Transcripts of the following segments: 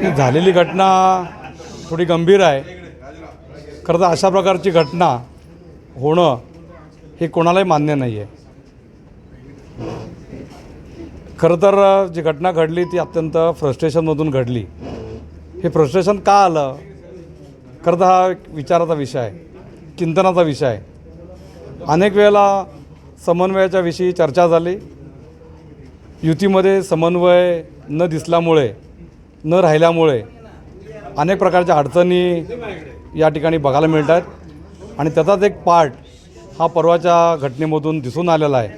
ही झालेली घटना थोडी गंभीर आहे. खरं तर अशा प्रकारची घटना होणं हे कोणालाही मान्य नाही आहे खरं तर जी घटना घडली ती अत्यंत फ्रस्ट्रेशनमधून घडली. हे फ्रस्ट्रेशन का आलं? खरं तर हा विचाराचा विषय आहे. चिंतनाचा विषय आहे. अनेक वेळेला समन्वयाच्या विषयी चर्चा झाली. युतीमध्ये समन्वय न दिसल्यामुळे न राहिल्यामुळे अनेक प्रकारच्या अडचणी या ठिकाणी बघायला मिळतात. आणि त्याचाच एक पार्ट हा परवाच्या घटनेमधून दिसून आलेला आहे.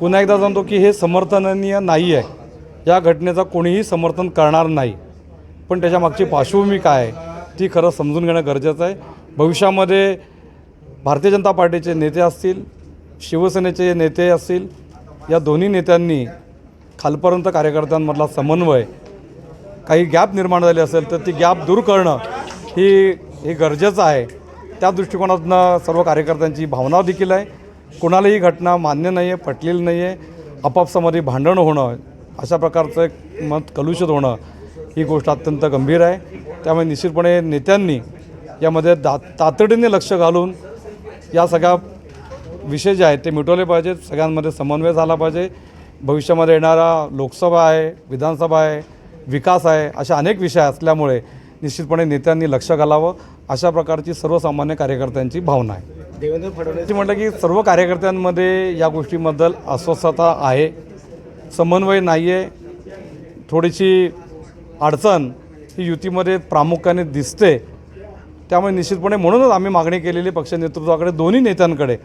पुन्हा एकदा सांगतो की हे समर्थनीय नाही आहे या घटनेचं कोणीही समर्थन करणार नाही. पण त्याच्यामागची पार्श्वभूमी काय आहे ती खरं समजून घेणं गरजेचं आहे. भविष्यामध्ये भारतीय जनता पार्टीचे नेते असतील शिवसेनेचे नेते असतील या दोन्ही नेत्यांनी खालपर्यंत कार्यकर्त्यांमधला समन्वय काही गॅप निर्माण झाली असेल तर ती गॅप दूर करणं ही हे गरजेचं आहे. त्या दृष्टिकोनातनं सर्व कार्यकर्त्यांची भावना देखील आहे. कोणालाही घटना मान्य नाही आहे पटलेली नाही आहे आपापसामध्ये भांडण होणं अशा प्रकारचं एक मत कलुषित होणं ही गोष्ट अत्यंत गंभीर आहे. त्यामुळे निश्चितपणे नेत्यांनी यामध्ये दा तातडीने लक्ष घालून या सगळ्या विषय जे आहेत ते मिटवले पाहिजेत. सगळ्यांमध्ये समन्वय झाला पाहिजे. भविष्यामध्ये येणारा लोकसभा आहे विधानसभा आहे विकास आहे अशा अनेक विषय असल्यामुळे निश्चितपणे नेत्यांनी लक्ष घालावं. अशा प्रकारची सर्वसामान्य कार्यकर्त्यांची भावना आहे. देवेंद्र फडणवीस म्हटलं की सर्व कार्यकर्त्यांमध्ये या गोष्टीबद्दल अस्वस्थता आहे समन्वय नाही आहे थोडीशी अडचण ही युतीमध्ये प्रामुख्याने दिसते. त्यामुळे निश्चितपणे म्हणूनच आम्ही मागणी केलेली पक्ष नेतृत्वाकडे दोन्ही नेत्यांकडे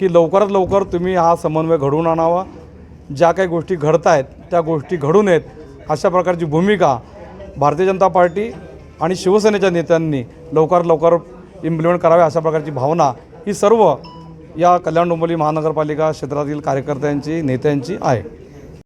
की लवकरात लवकर तुम्ही हा समन्वय घडवून आणावा. ज्या काही गोष्टी घडत आहेत त्या गोष्टी घडून येत अशा प्रकारची भूमिका भारतीय जनता पार्टी आणि शिवसेनेच्या नेत्यांनी लवकर लवकर इम्प्लिमेंट करावे अशा प्रकारची भावना ही सर्व या कल्याण डोंबिवली महानगरपालिका क्षेत्रातील कार्यकर्त्यांची नेत्यांची आहे.